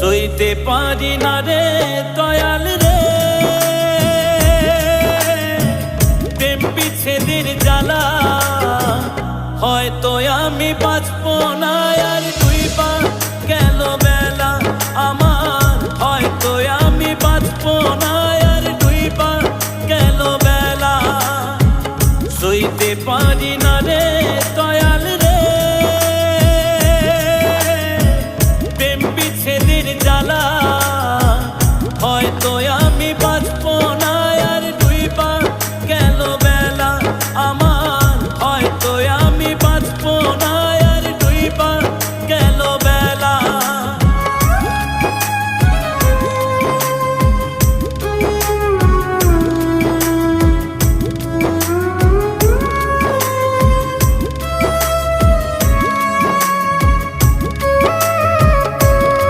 সইতে পারি না রে দয়াল রে। প্রেম বিচ্ছেদের জ্বালা, হয়তো আমি বাঁচব না। আর দুই পা গেল বেলা, আমার হয়তো আমি বাঁচব না। আর দুই পা গেল বেলা, সইতে পারি না রে দয়াল বিচ্ছেদের জ্বালা।